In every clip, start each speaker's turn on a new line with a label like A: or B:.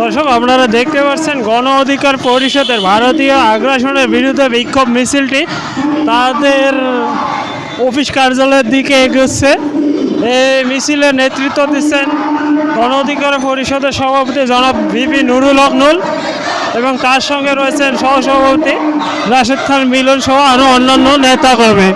A: দর্শক, আপনারা দেখতে পাচ্ছেন গণ অধিকার পরিষদের ভারতীয় আগ্রাসনের বিরুদ্ধে বিক্ষোভ মিছিলটি। তাদের অফিস কার্যালয়ের দিকে এগোচ্ছে। এই মিছিলে নেতৃত্ব দিচ্ছেন গণ অধিকার পরিষদের সভাপতি জনাব বিপি নুরুল হক নুল এবং তার সঙ্গে রয়েছেন সহসভাপতি রাশেদ খান মিলন সহ আরও অন্যান্য নেতাকর্মী।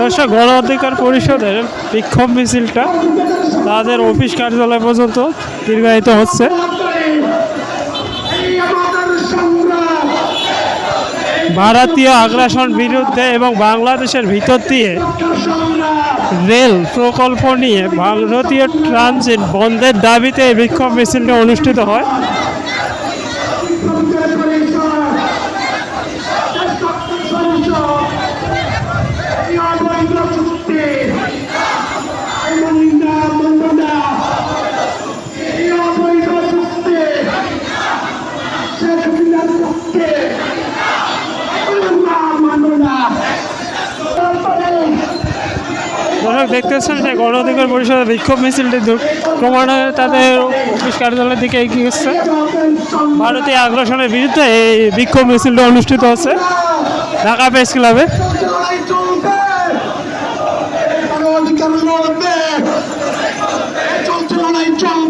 A: দর্শক গণ অধিকার পরিষদের বিক্ষোভ মিছিলটা তাদের অফিস কার্যালয় পর্যন্ত দীর্ঘায়িত হচ্ছে। ভারতীয় আগ্রাসন বিরুদ্ধে এবং বাংলাদেশের ভিতর দিয়ে রেল প্রকল্প নিয়ে ভারতীয় ট্রানজিট বন্ধের দাবিতে এই বিক্ষোভ মিছিলটি অনুষ্ঠিত হয়। দর্শক দেখতেছেন যে গণ অধিকার পরিষদের বিক্ষোভ মিছিলটি ক্রমান্বয়ে তাদের অফিস কার্যালয়ের দিকে এগিয়ে গেছে ভারতীয় আগ্রাসনের বিরুদ্ধে এই বিক্ষোভ মিছিলটি অনুষ্ঠিত হচ্ছে ঢাকা প্রেস ক্লাবে।
B: চলছে চলবে